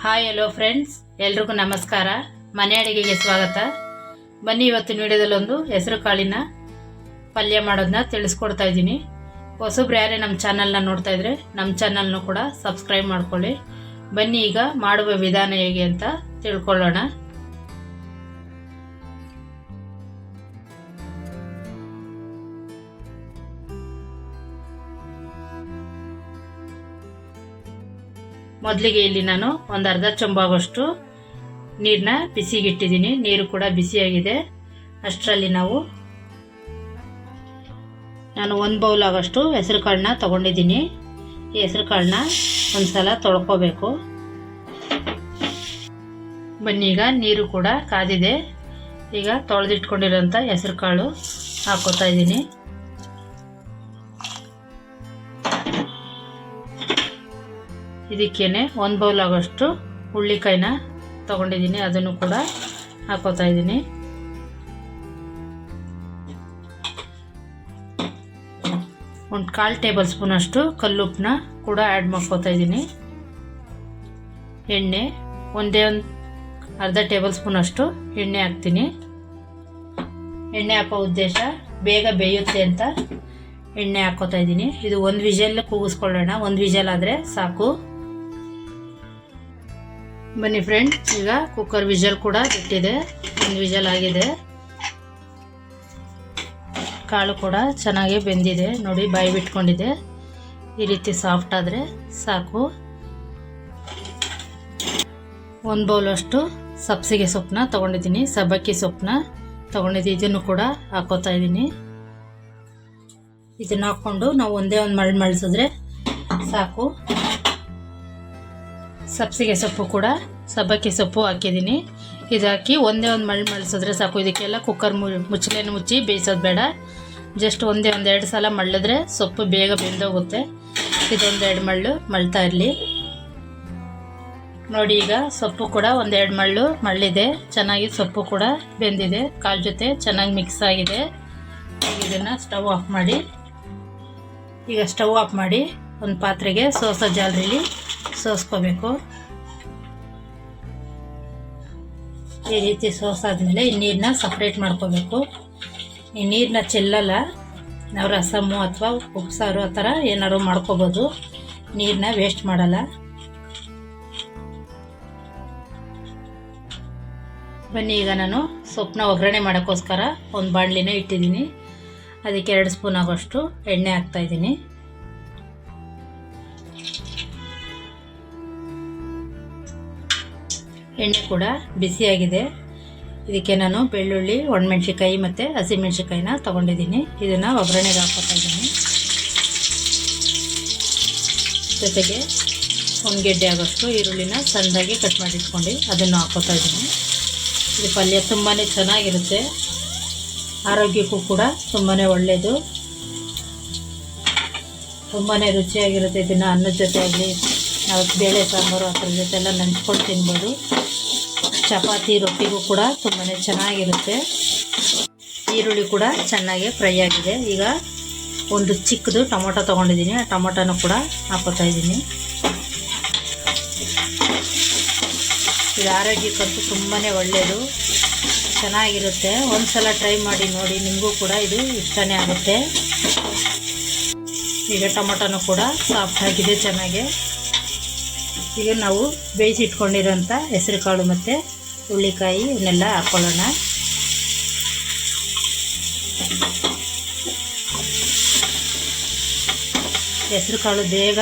Hi hello friends ಎಲ್ರಿಗೂ ನಮಸ್ಕಾರ. ಮನೆ ಅಡಿಗೆಗೆ ಸ್ವಾಗತ. ಬನ್ನಿ ಇವತ್ತು ವಿಡಿಯೋದಲ್ಲಿ ಒಂದು ಹೆಸರು ಕಾಳಿನ ಪಲ್ಯ ಮಾಡೋದನ್ನ ತಿಳಿಸ್ಕೊಡ್ತಾ ಇದ್ದೀನಿ. ಹೊಸಬ್ರು ಯಾರೇ ನಮ್ಮ ಚಾನಲ್ನ ನೋಡ್ತಾ ಇದ್ರೆ ನಮ್ಮ ಚಾನಲ್ನು ಕೂಡ ಸಬ್ಸ್ಕ್ರೈಬ್ ಮಾಡ್ಕೊಳ್ಳಿ. ಬನ್ನಿ ಈಗ ಮಾಡುವ ವಿಧಾನ ಹೇಗೆ ಅಂತ ತಿಳ್ಕೊಳ್ಳೋಣ. ಮೊದಲಿಗೆ ಇಲ್ಲಿ ನಾನು ಒಂದು ಅರ್ಧ ಚೊಂಬಾಗೋಷ್ಟು ನೀರನ್ನ ಬಿಸಿಗಿಟ್ಟಿದ್ದೀನಿ. ನೀರು ಕೂಡ ಬಿಸಿಯಾಗಿದೆ. ಅಷ್ಟರಲ್ಲಿ ನಾವು ನಾನು ಒಂದು ಬೌಲ್ ಆಗೋಷ್ಟು ಹೆಸರು ಕಾಳನ್ನ ತೊಗೊಂಡಿದ್ದೀನಿ. ಈ ಹೆಸರು ಕಾಳನ್ನ ಒಂದು ಸಲ ತೊಳ್ಕೊಬೇಕು. ಬನ್ನಿ, ಈಗ ನೀರು ಕೂಡ ಕಾದಿದೆ. ಈಗ ತೊಳೆದಿಟ್ಕೊಂಡಿರೋಂಥ ಹೆಸರು ಕಾಳು ಹಾಕೋತಾ ಇದ್ದೀನಿ. ಇದಕ್ಕೇನೆ ಒಂದು ಬೌಲ್ ಆಗೋಷ್ಟು ಹುಳ್ಳಿಕಾಯಿನ ತಗೊಂಡಿದ್ದೀನಿ. ಅದನ್ನು ಕೂಡ ಹಾಕೋತಾ ಇದ್ದೀನಿ. ಒಂದು ಕಾಲು ಟೇಬಲ್ ಸ್ಪೂನ್ ಅಷ್ಟು ಕಲ್ಲುಪ್ಪನ್ನ ಕೂಡ ಆ್ಯಡ್ ಮಾಡ್ಕೋತಾ ಇದ್ದೀನಿ. ಎಣ್ಣೆ ಒಂದೇ ಒಂದು ಅರ್ಧ ಟೇಬಲ್ ಸ್ಪೂನ್ ಅಷ್ಟು ಎಣ್ಣೆ ಹಾಕ್ತೀನಿ. ಎಣ್ಣೆ ಹಾಕೋ ಉದ್ದೇಶ ಬೇಗ ಬೇಯುತ್ತೆ ಅಂತ ಎಣ್ಣೆ ಹಾಕೋತಾ ಇದ್ದೀನಿ. ಇದು ಒಂದು ವಿಜಲ್ ಕೂಗಿಸ್ಕೊಳ್ಳೋಣ. ಒಂದು ವಿಜಲ್ ಆದರೆ ಸಾಕು. ಬನ್ನಿ ಫ್ರೆಂಡ್ ಈಗ ಕುಕ್ಕರ್ ವಿಜಲ್ ಕೂಡ ಬಿಟ್ಟಿದೆ ಒಂದು ವಿಜಲ್ ಆಗಿದೆ. ಕಾಳು ಕೂಡ ಚೆನ್ನಾಗಿ ಬೆಂದಿದೆ, ನೋಡಿ ಬಾಯಿ ಬಿಟ್ಕೊಂಡಿದೆ. ಈ ರೀತಿ ಸಾಫ್ಟ್ ಆದರೆ ಸಾಕು. ಒಂದು ಬೌಲ್ ಅಷ್ಟು ಸಬ್ಸಿಗೆ ಸೊಪ್ಪನ್ನ ತೊಗೊಂಡಿದ್ದೀನಿ, ಸಬ್ಬಕ್ಕಿ ಸೊಪ್ಪನ್ನ ತೊಗೊಂಡಿದ್ದೀನಿ ಇದನ್ನು ಕೂಡ ಹಾಕೋತಾ ಇದ್ದೀನಿ. ಇದನ್ನು ಹಾಕ್ಕೊಂಡು ನಾವು ಒಂದೇ ಒಂದು ಮಳೆ ಮಳ್ಸಿದ್ರೆ ಸಾಕು. ಸಬ್ಸಿಗೆ ಸೊಪ್ಪು ಕೂಡ, ಸಬ್ಬಕ್ಕಿ ಸೊಪ್ಪು ಹಾಕಿದ್ದೀನಿ. ಇದು ಹಾಕಿ ಒಂದೇ ಒಂದು ಮಳ್ಳು ಮಳಿಸಿದ್ರೆ ಸಾಕು. ಇದಕ್ಕೆಲ್ಲ ಕುಕ್ಕರ್ ಮು ಮುಚ್ಚಲೇನು ಮುಚ್ಚಿ ಬೇಯಿಸೋದು ಬೇಡ. ಜಸ್ಟ್ ಒಂದೇ ಒಂದೆರಡು ಸಲ ಮಳ್ಳಿದ್ರೆ ಸೊಪ್ಪು ಬೇಗ ಬೆಂದೋಗುತ್ತೆ. ಇದೊಂದೆರಡು ಮಳ್ಳು ಮಳ್ತಾ ಇರಲಿ. ನೋಡಿ ಈಗ ಸೊಪ್ಪು ಕೂಡ ಒಂದೆರಡು ಮಳ್ಳು ಮಳ್ಳಿದೆ. ಚೆನ್ನಾಗಿ ಸೊಪ್ಪು ಕೂಡ ಬೆಂದಿದೆ. ಕಾಲು ಜೊತೆ ಚೆನ್ನಾಗಿ ಮಿಕ್ಸ್ ಆಗಿದೆ. ಇದನ್ನು ಸ್ಟವ್ ಆಫ್ ಮಾಡಿ, ಈಗ ಸ್ಟವ್ ಆಫ್ ಮಾಡಿ ಒಂದು ಪಾತ್ರೆಗೆ ಸೋಸೋ ಜಾಲರಿಲಿ ಸೋಸ್ಕೋಬೇಕು. ಈ ರೀತಿ ಸೋಸಾದ್ಮೇಲೆ ಈ ನೀರನ್ನ ಸಪ್ರೇಟ್ ಮಾಡ್ಕೋಬೇಕು. ಈ ನೀರನ್ನ ಚೆಲ್ಲಲ್ಲ, ನಾವು ರಸಮ್ಮು ಅಥವಾ ಉಪ್ಸಾರು ಆ ಥರ ಏನಾದ್ರು ಮಾಡ್ಕೋಬೋದು. ನೀರನ್ನ ವೇಸ್ಟ್ ಮಾಡಲ್ಲ. ಬನ್ನಿ, ಈಗ ನಾನು ಸೊಪ್ಪನ್ನ ಒಗ್ಗರಣೆ ಮಾಡೋಕ್ಕೋಸ್ಕರ ಒಂದು ಬಾಣಲಿನ ಇಟ್ಟಿದ್ದೀನಿ. ಅದಕ್ಕೆ ಎರಡು ಸ್ಪೂನ್ ಆಗೋಷ್ಟು ಎಣ್ಣೆ ಹಾಕ್ತಾಯಿದ್ದೀನಿ ಎಣ್ಣೆ ಕೂಡ ಬಿಸಿಯಾಗಿದೆ ಇದಕ್ಕೆ ನಾನು ಬೆಳ್ಳುಳ್ಳಿ ಒಣಮೆಣ್ಸಿಕಾಯಿ ಮತ್ತು ಹಸಿಮೆಣ್ಸಿಕಾಯಿನ ತೊಗೊಂಡಿದ್ದೀನಿ. ಇದನ್ನು ಒಗ್ಗರಣೆಗೆ ಹಾಕೋತಾ ಇದ್ದೀನಿ. ಜೊತೆಗೆ ಒಂದು ಗೆಡ್ಡೆ ಆಗೋಷ್ಟು ಈರುಳ್ಳಿನ ಸಣ್ಣದಾಗಿ ಕಟ್ ಮಾಡಿಟ್ಕೊಂಡು ಅದನ್ನು ಹಾಕೋತಾ ಇದ್ದೀನಿ. ಇದು ಪಲ್ಯ ತುಂಬಾ ಚೆನ್ನಾಗಿರುತ್ತೆ. ಆರೋಗ್ಯಕ್ಕೂ ಕೂಡ ತುಂಬಾ ಒಳ್ಳೆಯದು ತುಂಬಾ ರುಚಿಯಾಗಿರುತ್ತೆ ಇದನ್ನು ಅನ್ನದ ಜೊತೆ ಆಗಲಿ. ಬೇಳೆ ಸಾಂಬಾರು ಅದ್ರ ಜೊತೆಲ್ಲ ನಂಚ್ಕೊಂಡು ತಿನ್ಬೋದು. ಚಪಾತಿ ರೊಟ್ಟಿಗೂ ಕೂಡ ತುಂಬಾ ಚೆನ್ನಾಗಿರುತ್ತೆ. ಈರುಳ್ಳಿ ಕೂಡ ಚೆನ್ನಾಗಿ ಫ್ರೈ ಆಗಿದೆ. ಈಗ ಒಂದು ಚಿಕ್ಕದು ಟೊಮೊಟೊ ತೊಗೊಂಡಿದ್ದೀನಿ. ಆ ಟೊಮೊಟೊನೂ ಕೂಡ ಹಾಕೋತಾ ಇದ್ದೀನಿ. ಇದು ಆರೋಗ್ಯಕ್ಕಂತೂ ತುಂಬಾ ಒಳ್ಳೆಯದು. ಚೆನ್ನಾಗಿರುತ್ತೆ. ಒಂದು ಸಲ ಟ್ರೈ ಮಾಡಿ ನೋಡಿ, ನಿಮಗೂ ಕೂಡ ಇದು ಇಷ್ಟನೇ ಆಗುತ್ತೆ. ಈಗ ಟೊಮೊಟೊನೂ ಕೂಡ ಸಾಫ್ಟ್ ಆಗಿದೆ, ಚೆನ್ನಾಗಿ. ಈಗ ನಾವು ಬೇಯಿಸಿಟ್ಕೊಂಡಿರೋಂಥ ಹೆಸರು ಕಾಳು ಮತ್ತು ಹುಳ್ಳಿಕಾಯಿ ಇವನ್ನೆಲ್ಲ ಹಾಕ್ಕೊಳ್ಳೋಣ ಹೆಸರು ಕಾಳು ಬೇಗ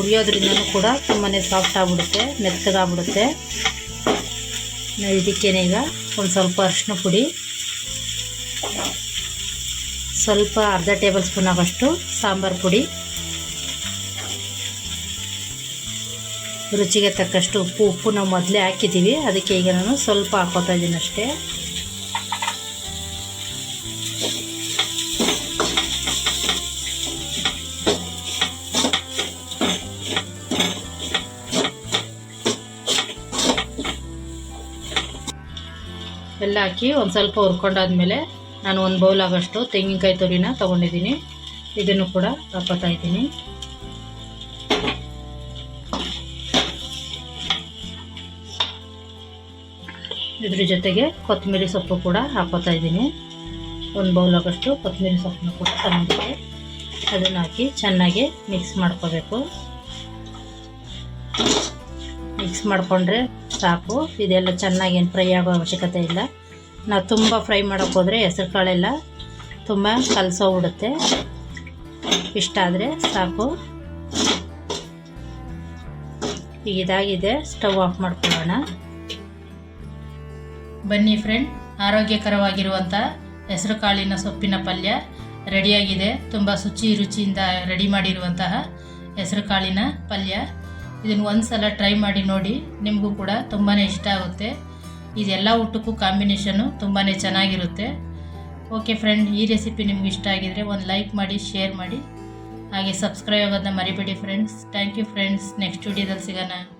ಉರಿಯೋದ್ರಿಂದ ಕೂಡ ತುಂಬಾ ಸಾಫ್ಟ್ ಆಗಿಬಿಡುತ್ತೆ ಮೆತ್ತಗಾಗ್ಬಿಡುತ್ತೆ ನಾವು ಇದಕ್ಕೇನೆ ಈಗ ಒಂದು ಸ್ವಲ್ಪ ಅರಿಶಿನ ಪುಡಿ, ಸ್ವಲ್ಪ ಅರ್ಧ ಟೇಬಲ್ ಸ್ಪೂನ್ ಆಗೋಷ್ಟು ಸಾಂಬಾರು ಪುಡಿ. ರುಚಿಗೆ ತಕ್ಕಷ್ಟು ಉಪ್ಪು ಉಪ್ಪು ನಾವು ಮೊದಲೇ ಹಾಕಿದ್ದೀವಿ. ಅದಕ್ಕೆ ಈಗ ನಾನು ಸ್ವಲ್ಪ ಹಾಕೋತಾ ಇದ್ದೀನಿ ಅಷ್ಟೇ. ಎಲ್ಲ ಹಾಕಿ ಒಂದು ಸ್ವಲ್ಪ ಹುರ್ಕೊಂಡಾದ್ಮೇಲೆ ನಾನು ಒಂದು ಬೌಲ್ ಆಗೋಷ್ಟು ತೆಂಗಿನಕಾಯಿ ತುರಿನ ತೊಗೊಂಡಿದ್ದೀನಿ. ಇದನ್ನು ಕೂಡ ಹಾಕೋತಾ ಇದ್ದೀನಿ. ಇದ್ರ ಜೊತೆಗೆ ಕೊತ್ತಂಬರಿ ಸೊಪ್ಪು ಕೂಡ ಹಾಕೋತಾ ಇದ್ದೀನಿ. ಒಂದು ಬೌಲ್ ಆಗೋಷ್ಟು ಕೊತ್ತಂಬರಿ ಸೊಪ್ಪನ್ನು ಕೂಡ ತಗೊಂಡಿದ್ದೆ ಅದನ್ನು ಹಾಕಿ ಚೆನ್ನಾಗಿ ಮಿಕ್ಸ್ ಮಾಡ್ಕೋಬೇಕು. ಮಿಕ್ಸ್ ಮಾಡಿಕೊಂಡ್ರೆ ಸಾಕು. ಇದೆಲ್ಲ ಚೆನ್ನಾಗಿ ಏನು ಫ್ರೈ ಆಗೋ ಅವಶ್ಯಕತೆ ಇಲ್ಲ. ನಾವು ತುಂಬ ಫ್ರೈ ಮಾಡೋಕ್ಕೆ ಹೋದರೆ ಹೆಸ್ರು ಕಾಳೆಲ್ಲ ತುಂಬ ಕಲಸೋ ಬಿಡುತ್ತೆ ಇಷ್ಟ ಆದರೆ ಸಾಕು. ಈಗ ಇದಾಗಿದೆ ಸ್ಟವ್ ಆಫ್ ಮಾಡ್ಕೊಳ್ಳೋಣ. ಬನ್ನಿ ಫ್ರೆಂಡ್ ಆರೋಗ್ಯಕರವಾಗಿರುವಂಥ ಹೆಸರು ಕಾಳಿನ ಸೊಪ್ಪಿನ ಪಲ್ಯ ರೆಡಿಯಾಗಿದೆ. ತುಂಬ ಶುಚಿ ರುಚಿಯಿಂದ ರೆಡಿ ಮಾಡಿರುವಂತಹ ಹೆಸರು ಕಾಳಿನ ಪಲ್ಯ. ಇದನ್ನು ಒಂದು ಸಲ ಟ್ರೈ ಮಾಡಿ ನೋಡಿ, ನಿಮಗೂ ಕೂಡ ತುಂಬಾ ಇಷ್ಟ ಆಗುತ್ತೆ. ಇದೆಲ್ಲ ಊಟಕ್ಕೂ ಕಾಂಬಿನೇಷನು ತುಂಬಾ ಚೆನ್ನಾಗಿರುತ್ತೆ. ಓಕೆ ಫ್ರೆಂಡ್ ಈ ರೆಸಿಪಿ ನಿಮ್ಗೆ ಇಷ್ಟ ಆಗಿದರೆ ಒಂದು ಲೈಕ್ ಮಾಡಿ ಶೇರ್ ಮಾಡಿ. ಹಾಗೆ ಸಬ್ಸ್ಕ್ರೈಬ್ ಆಗೋದನ್ನ ಮರಿಬೇಡಿ friends thank you friends next ವಿಡಿಯೋದಲ್ಲಿ ಸಿಗೋಣ.